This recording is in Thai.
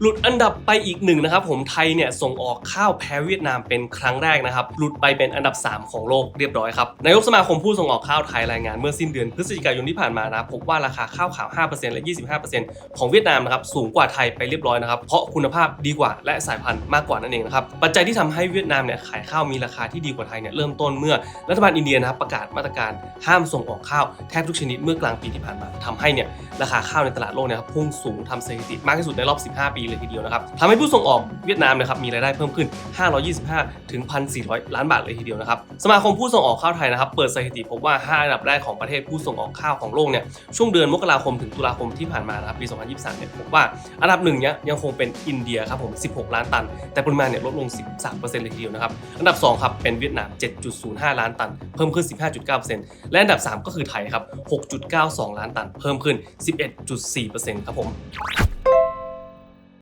หลุดอันดับไปอีกหนึ่งนะครับผมไทยเนี่ยส่งออกข้าวแพ้เวียดนามเป็นครั้งแรกนะครับหลุดไปเป็นอันดับ 3 ของโลกเรียบร้อยครับนายกสมาคมผู้ส่งออกข้าวไทยรายงานเมื่อสิ้นเดือนพฤศจิกายนที่ผ่านมานะพบว่าราคาข้าวขาว 5%และ 25%ของเวียดนามนะครับสูงกว่าไทยไปเรียบร้อยนะครับเพราะคุณภาพดีกว่าและสายพันธุ์มากกว่านั่นเองนะครับปัจจัยที่ทำให้เวียดนามเนี่ยขายข้าวมีราคาที่ดีกว่าไทยเนี่ยเริ่มต้นเมื่อรัฐบาลอินเดียนะครับประกาศมาตรการห้ามส่งออกข้าวแทบทุกชนิดเมื่อกลางปีที่ผ่านมาทำให้เนี่ยราคาข้าวในตลาดโลกเนี่ยพุ่งสูงทำสถิติมากที่สุดในรอบ 15 ปีเลยทีเดียวนะครับทำให้ผู้ส่งออกเวียดนามนะครับมีรายได้เพิ่มขึ้น 525 ถึง 1,400 ล้านบาทเลยทีเดียวนะครับสมาคมผู้ส่งออกข้าวไทยนะครับเปิดสถิติพบว่า 5 อันดับแรกของประเทศผู้ส่งออกข้าวของโลกเนี่ยช่วงเดือนมกราคมถึงตุลาคมที่ผ่านมานะครับปี 2023 เนี่ยพบว่าอันดับหนึ่งเนี่ยยังคงเป็นอินเดียครับผม 16 ล้านตัน แต่ปริมาณเนี่ยลดลง 13%เลยทีเดียวนะครับอันดับสองครับเป็นเวียดนาม 7.05 ล้านตัน เพิ่มขึ้น 15.9%และอันดับ 3 ก็คือไทยครับ 6.92 ล้านตัน เพิ่มขึ้น 11.4%ครับผม